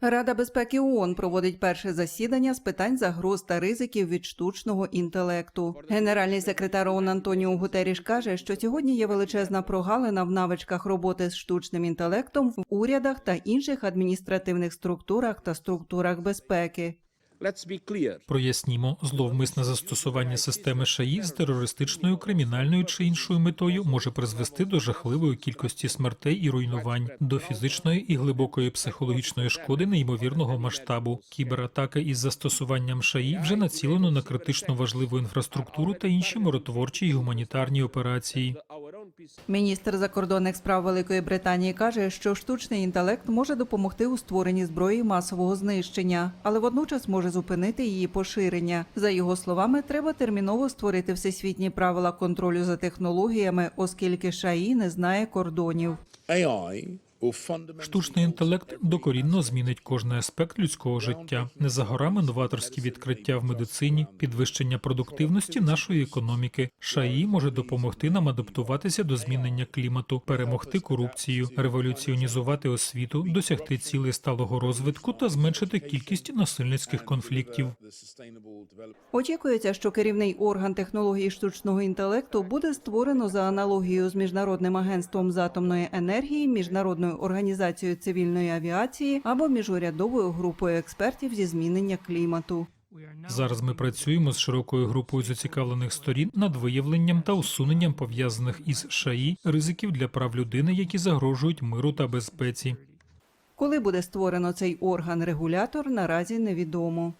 Рада безпеки ООН проводить перше засідання з питань загроз та ризиків від штучного інтелекту. Генеральний секретар ООН Антоніо Гутеріш каже, що сьогодні є величезна прогалина в навичках роботи з штучним інтелектом в урядах та інших адміністративних структурах та структурах безпеки. Прояснімо, зловмисне застосування системи ШАІ з терористичною, кримінальною чи іншою метою може призвести до жахливої кількості смертей і руйнувань, до фізичної і глибокої психологічної шкоди неймовірного масштабу. Кібератаки із застосуванням ШАІ вже націлено на критично важливу інфраструктуру та інші миротворчі і гуманітарні операції. Міністр закордонних справ Великої Британії каже, що штучний інтелект може допомогти у створенні зброї масового знищення, але водночас може зупинити її поширення. За його словами, треба терміново створити всесвітні правила контролю за технологіями, оскільки ШАІ не знає кордонів. AI Штучний інтелект докорінно змінить кожний аспект людського життя. Не за горами новаторські відкриття в медицині, підвищення продуктивності нашої економіки. ШАІ може допомогти нам адаптуватися до змінення клімату, перемогти корупцію, революціонізувати освіту, досягти цілей сталого розвитку та зменшити кількість насильницьких конфліктів. Очікується, що керівний орган технології штучного інтелекту буде створено за аналогією з міжнародним агентством з атомної енергії, міжнародною організацією цивільної авіації або міжурядовою групою експертів зі змінення клімату. Зараз ми працюємо з широкою групою зацікавлених сторін над виявленням та усуненням пов'язаних із ШАІ ризиків для прав людини, які загрожують миру та безпеці. Коли буде створено цей орган-регулятор, наразі невідомо.